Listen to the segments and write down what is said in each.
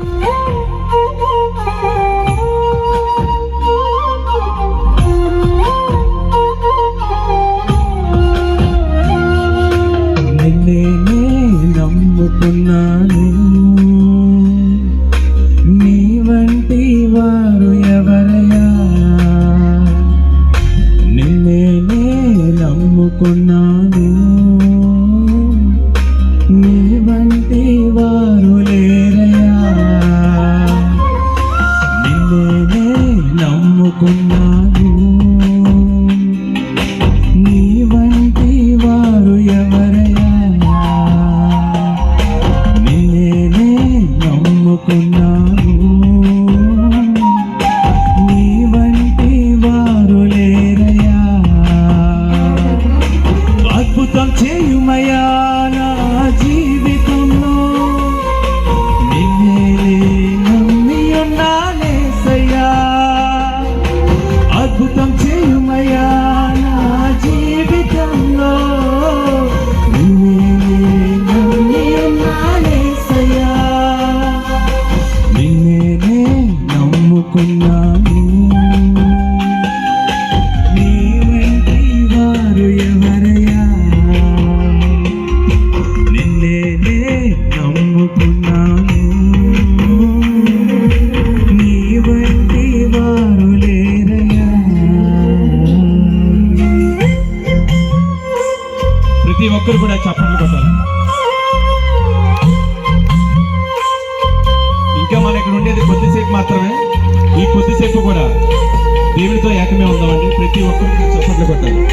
Yeah. ప్రతి ఒక్కరు కూడా చప్పట్లు కొట్టాలి. ఇంకా మన ఇక్కడ ఉండేది కొద్దిసేపు మాత్రమే. ఈ కొద్దిసేపు కూడా దేవుడితో ఏకమే ఉందామండి. ప్రతి ఒక్కరికి చప్పట్లు కొట్టాలి.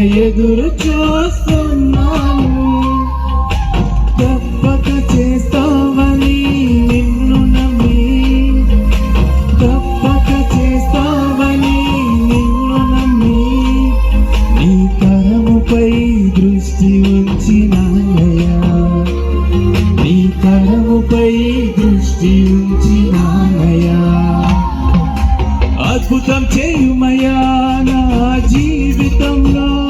ఎదురు చూస్తున్నాను. తప్పక చేస్తావని నిన్ను నమ్మి. తప్పక చేస్తావని నిన్ను నమ్మి. నీ కరముపై దృష్టి ఉంచినానయా నీ కరముపై దృష్టి ఉంచినానయా అద్భుతం చేయుమయా నా జీవితంలో.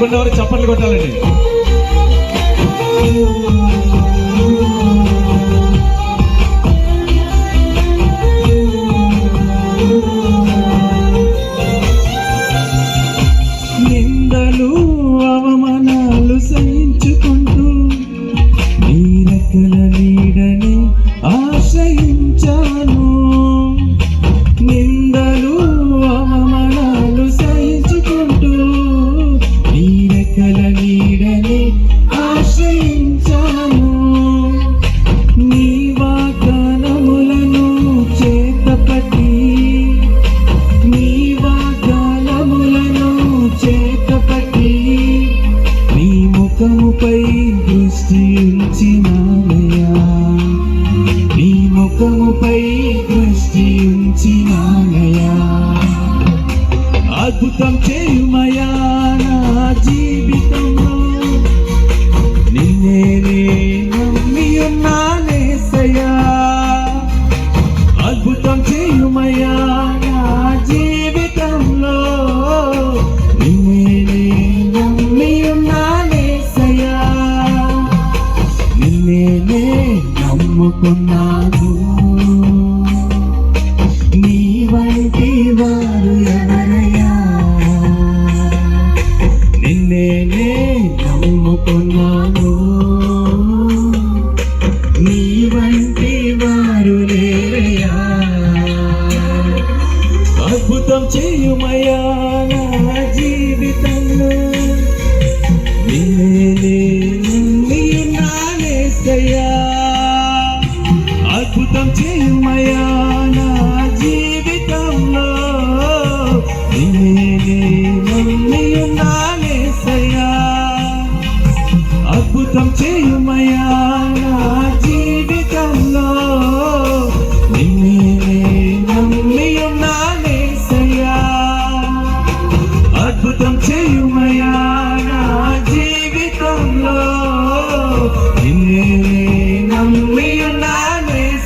అనుకున్నవారు చప్పట్లు కొట్టాలండి. అద్భుతం చేయుమయా నా జీవితంలో? నిన్నే నే నమ్మి ఉన్నానేసయ్యా అద్భుతం చేయుమయా నా జీవితంలో? నిన్నే నమ్మి ఉన్నానేసయ్యా నిన్నే నే నమ్ముకున్నాను. నీ వంటి వారు అద్భుతం చేయుమయా నా జీవితంలో. నిన్నే నమ్మి అద్భుతం చేయుమయా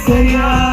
Señor.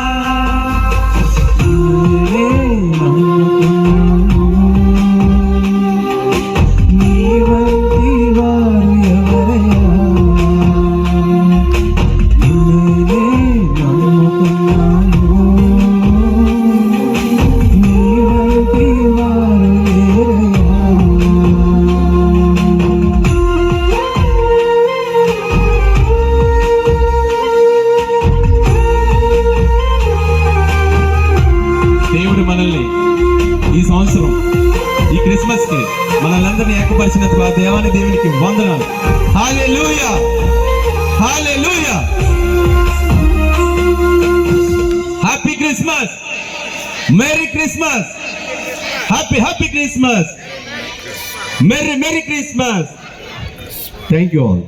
దేవాని దేవునికి వందనాలు hallelujah hallelujah happy Christmas merry Christmas happy happy Christmas merry merry Christmas thank you all